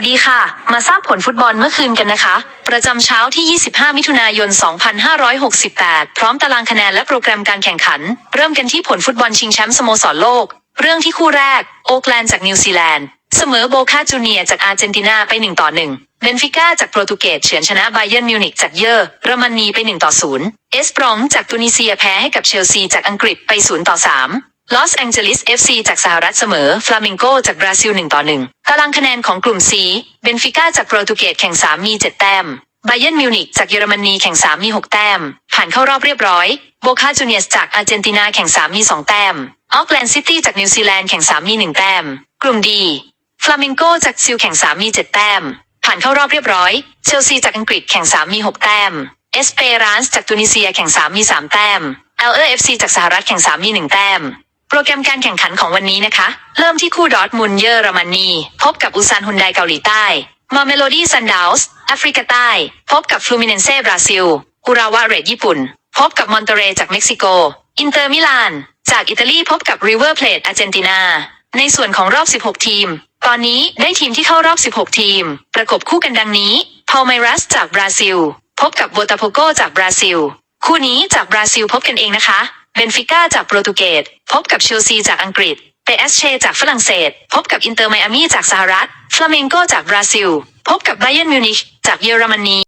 สดีค่ะ มาทราบผลฟุตบอลเมื่อคืนกันนะคะ ประจำเช้าที่ 25 มิถุนายน 2568 พร้อมตารางคะแนนและโปรแกรมการแข่งขัน เริ่มกันที่ผลฟุตบอลชิงแชมป์สโมสรโลก เรื่องที่คู่แรก โอ k แลนด์จากนิวซีแลนด์ เสมอโบคาจูเนียจากอาร์เจนตินาไป 1 ต่อ 1 เบนฟิก้าจากโปรตุเกสเฉือนชนะไบเยนมิวนิกจากเยอรมนีไป 1 ต่อ 0 เอสปรองจากตุนิเซียแพ้ให้กับเชลซีจากอังกฤษไป 0 ต่อ 3 ลอสแองเจลิส FC จากสหรัฐเสมอ ฟลามิงโกจากบราซิล1ต่อ1ตารางคะแนนของกลุ่ม C เบนฟิก้าจากโปรตุเกสแข่ง 3 มี 7 แต้มไบเยนมิวนิกจากเยอรมนีแข่ง 3 มี 6 แต้ม ผ่านเข้ารอบเรียบร้อย โบคาจูเนียสจากอาร์เจนตินาแข่ง 3 มี 2 แต้ม ออกแลนด์ซิตี้จากนิวซีแลนด์แข่ง 3 มี 1 แต้ม กลุ่ม D ฟลามิงโกจากซิลแข่ง 3 มี 7 แต้ม ผ่านเข้ารอบเรียบร้อย เชลซีจากอังกฤษแข่ง 3 มี 6 แต้ม เอสเปรานซ์จากตุนิเซียแข่ง 3 มี 3 แต้มเอลเอเอฟซีจากสหรัฐแข่ง 3 มี 1 แต้ม โปรแกรมการแข่งขันของวันนี้นะคะ เริ่มที่คู่ดอทมุนเยอรมนี พบกับอุซานฮุนไดเกาหลีใต้ มาเมโลดี้ซันดาวส์แอฟริกาใต้ พบกับฟลูมิเนนเซ่บราซิลอุราวาเรดญี่ปุ่น พบกับมอนเตเรจากเม็กซิโก อินเตอร์มิลาน จากอิตาลีพบกับริเวอร์เพลทอาร์เจนตินา ในส่วนของรอบ 16 ทีม ตอนนี้ได้ทีมที่เข้ารอบ 16 ทีม ประกบคู่กันดังนี้พาลไมรัสจากบราซิล พบกับโบตาโปโกจากบราซิล คู่นี้จากบราซิลพบกันเองนะคะ เบนฟิก้าจากโปรตุเกสพบกับเชลซีจากอังกฤษเปเอสเชจากฝรั่งเศส พบกับอินเตอร์ไมอามีจากสหรัฐฟลาเมงโกจากบราซิล พบกับไบเยนมิวนิชจากเยอรมนี